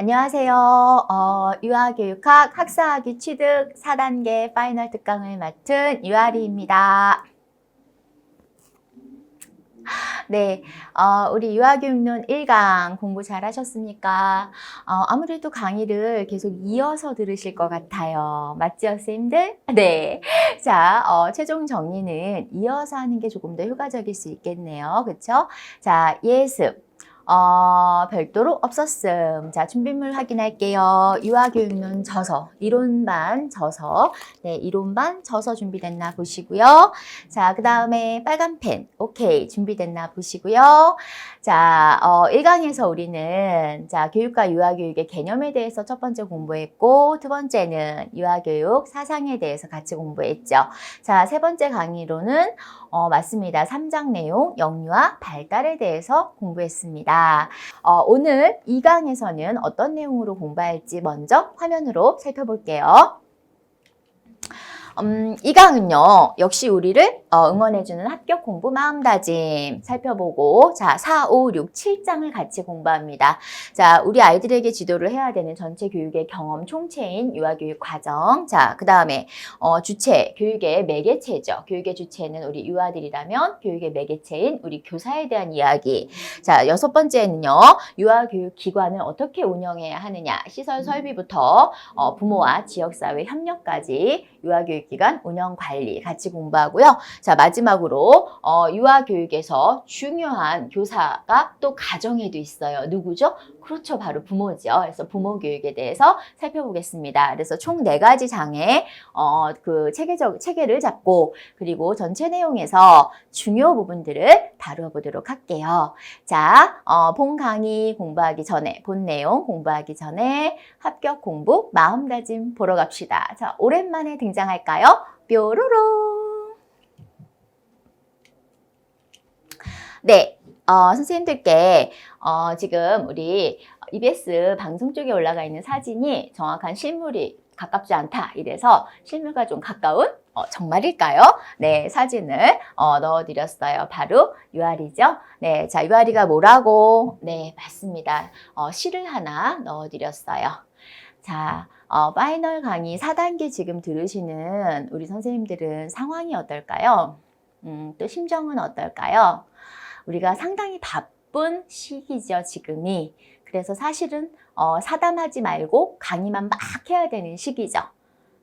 안녕하세요. 어, 유아교육학 학사학위 취득 4단계 파이널 특강을 맡은 유아리입니다. 네, 어, 우리 유아교육론 1강 공부 잘 하셨습니까? 어, 아무래도 강의를 계속 이어서 들으실 것 같아요. 맞죠, 선생님들? 네. 자, 어, 최종 정리는 이어서 하는 게 조금 더 효과적일 수 있겠네요. 그쵸? 자, 예습. 어, 별도로 없었음. 자, 준비물 확인할게요. 유아교육론 저서, 이론반 저서, 네, 이론반 저서 준비됐나 보시고요. 자, 그 다음에 빨간 펜, 오케이, 준비됐나 보시고요. 자, 어, 1강에서 우리는, 자, 교육과 유아교육의 개념에 대해서 첫 번째 공부했고, 두 번째는 유아교육 사상에 대해서 같이 공부했죠. 자, 세 번째 강의로는, 어, 맞습니다. 3장 내용, 영유아 발달에 대해서 공부했습니다. 어, 오늘 2강에서는 어떤 내용으로 공부할지 먼저 화면으로 살펴볼게요. 음, 이 강은요, 역시 우리를 어, 응원해주는 합격 공부 마음다짐 살펴보고, 자, 4, 5, 6, 7장을 같이 공부합니다. 자, 우리 아이들에게 지도를 해야 되는 전체 교육의 경험 총체인 유아교육 과정. 자, 그 다음에, 어, 주체, 교육의 매개체죠. 교육의 주체는 우리 유아들이라면 교육의 매개체인 우리 교사에 대한 이야기. 자, 여섯 번째는요, 유아교육 기관을 어떻게 운영해야 하느냐. 시설 설비부터 어, 부모와 지역사회 협력까지 유아교육 기관 운영 관리 같이 공부하고요. 자, 마지막으로 어, 유아 교육에서 중요한 교사가 또 가정에도 있어요. 누구죠? 그렇죠. 바로 부모죠. 그래서 부모 교육에 대해서 살펴보겠습니다. 그래서 총 네 가지 장에 어, 그 체계적 체계를 잡고 그리고 전체 내용에서 중요 부분들을 다뤄보도록 할게요. 자, 어, 본 강의 공부하기 전에 본 내용 공부하기 전에 합격 공부 마음다짐 보러 갑시다. 자, 오랜만에 등장할까요? 뾰로롱. 네, 어, 선생님들께 어, 지금 우리 EBS 방송 쪽에 올라가 있는 사진이 정확한 실물이 가깝지 않다. 이래서 실물과 좀 가까운 어, 정말일까요? 네, 사진을 어, 넣어드렸어요. 바로 유아리죠. 네, 자, 유아리가 뭐라고? 네, 맞습니다. 어, 시를 하나 넣어드렸어요. 자, 어, 파이널 강의 4단계 지금 들으시는 우리 선생님들은 상황이 어떨까요? 음, 또 심정은 어떨까요? 우리가 상당히 바쁜 시기죠, 지금이. 그래서 사실은 어, 사담하지 말고 강의만 막 해야 되는 시기죠.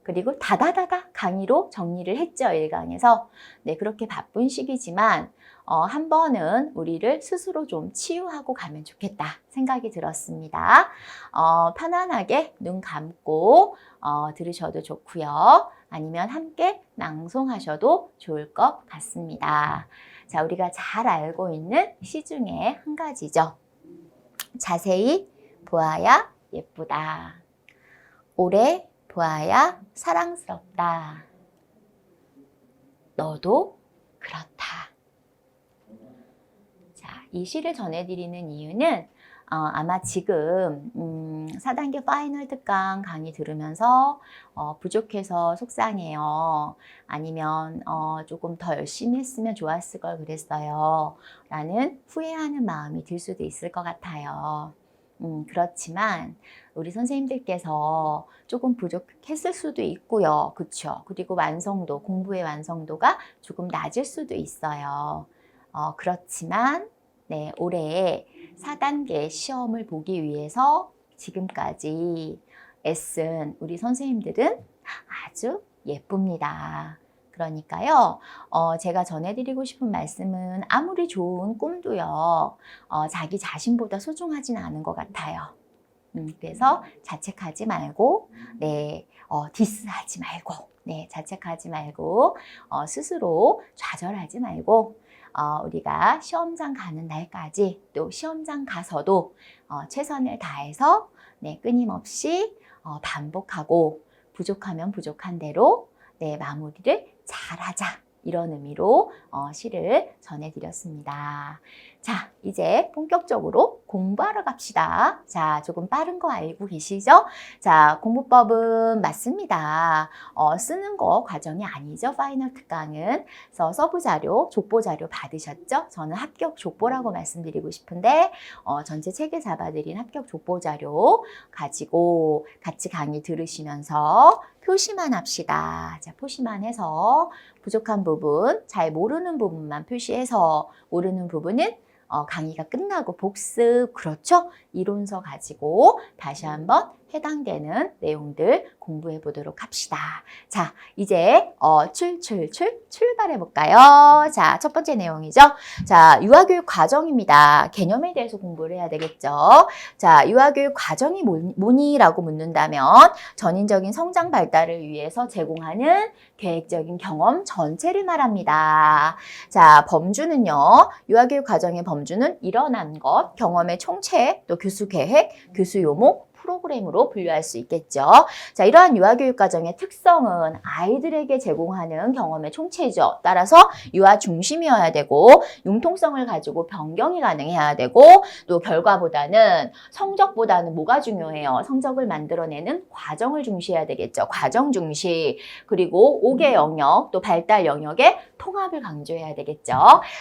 그리고 다다다다 강의로 정리를 했죠, 1강에서. 네, 그렇게 바쁜 시기지만 어, 한 번은 우리를 스스로 좀 치유하고 가면 좋겠다 생각이 들었습니다. 어, 편안하게 눈 감고 어, 들으셔도 좋고요. 아니면 함께 낭송하셔도 좋을 것 같습니다. 자, 우리가 잘 알고 있는 시 중에 한 가지죠. 자세히 보아야 예쁘다. 오래 보아야 사랑스럽다. 너도 그렇다. 자, 이 시를 전해드리는 이유는 어, 아마 지금 음, 4단계 파이널 특강 강의 들으면서 어, 부족해서 속상해요. 아니면 어, 조금 더 열심히 했으면 좋았을 걸 그랬어요. 라는 후회하는 마음이 들 수도 있을 것 같아요. 음, 그렇지만 우리 선생님들께서 조금 부족했을 수도 있고요. 그쵸? 그리고 완성도, 공부의 완성도가 조금 낮을 수도 있어요. 어, 그렇지만 네, 올해 4단계 시험을 보기 위해서 지금까지 애쓴 우리 선생님들은 아주 예쁩니다. 그러니까요, 어, 제가 전해드리고 싶은 말씀은 아무리 좋은 꿈도요, 어, 자기 자신보다 소중하진 않은 것 같아요. 음, 그래서 자책하지 말고, 네, 어, 디스하지 말고, 네, 자책하지 말고, 어, 스스로 좌절하지 말고, 어, 우리가 시험장 가는 날까지 또 시험장 가서도 어, 최선을 다해서 네, 끊임없이 어, 반복하고 부족하면 부족한 대로 네, 마무리를 잘하자. 이런 의미로 어, 시를 전해드렸습니다. 자, 이제 본격적으로 공부하러 갑시다. 자, 조금 빠른 거 알고 계시죠? 자, 공부법은 맞습니다. 어, 쓰는 거 과정이 아니죠. 파이널 특강은. 그래서 서브 자료, 족보 자료 받으셨죠? 저는 합격 족보라고 말씀드리고 싶은데, 어, 전체 책에 잡아드린 합격 족보 자료 가지고 같이 강의 들으시면서 표시만 합시다. 자, 표시만 해서 부족한 부분, 잘 모르는 부분만 표시해서 모르는 부분은 어, 강의가 끝나고 복습, 그렇죠? 이론서 가지고 다시 한번 해당되는 내용들 공부해 보도록 합시다. 자, 이제 어, 출출출 출발해 볼까요? 자, 첫 번째 내용이죠. 자, 유아교육 과정입니다. 개념에 대해서 공부를 해야 되겠죠. 자, 유아교육 과정이 뭐- 뭐니라고 묻는다면 전인적인 성장 발달을 위해서 제공하는 계획적인 경험 전체를 말합니다. 자, 범주는요. 유아교육 과정의 범주는 일어난 것, 경험의 총체, 또 교수 계획, 교수 요목, 프로그램으로 분류할 수 있겠죠. 자, 이러한 유아교육 과정의 특성은 아이들에게 제공하는 경험의 총체죠. 따라서 유아 중심이어야 되고 융통성을 가지고 변경이 가능해야 되고 또 결과보다는 성적보다는 뭐가 중요해요? 성적을 만들어내는 과정을 중시해야 되겠죠. 과정 중시. 그리고 5개 영역 또 발달 영역의 통합을 강조해야 되겠죠.